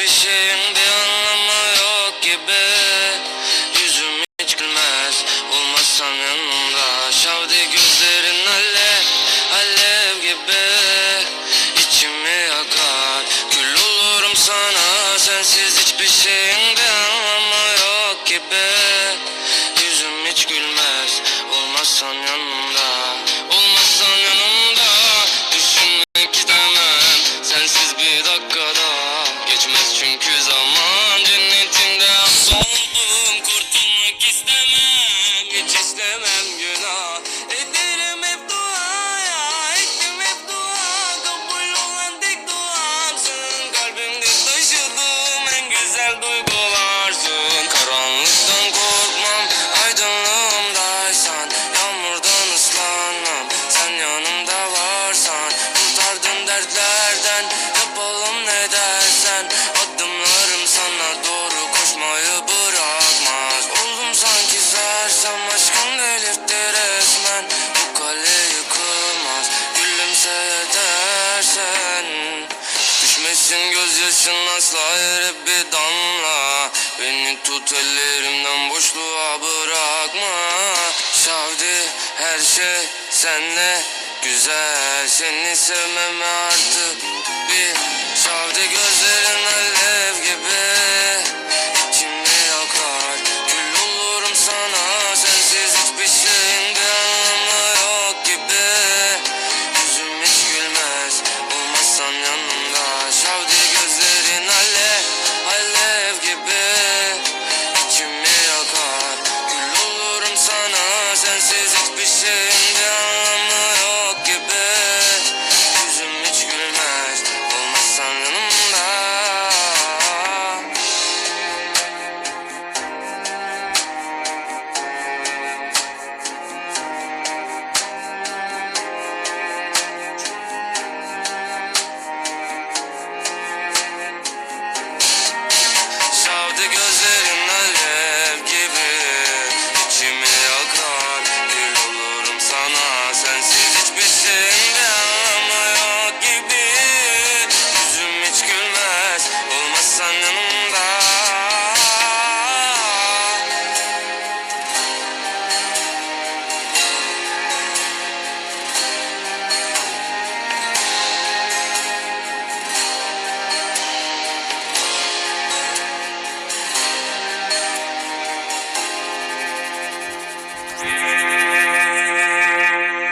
Hiçbir şeyin bir anlamı yok gibi. Yüzüm hiç gülmez Olmasan yanımda. Şavdi gözlerin alev Alev gibi. İçimi yakar Kül olurum sana. Sensiz hiçbir şeyin dertlerden yapalım ne dersen. Adımlarım sana doğru koşmayı bırakmaz. Oldum sanki sersem aşkın delirtti resmen. Bu kale yıkılmaz gülümse edersen Düşmesin gözyaşın asla yere bir damla. Beni tut ellerimden boşluğa bırakma. Şavdi her şey senle güzel Seni sevmeme artık bir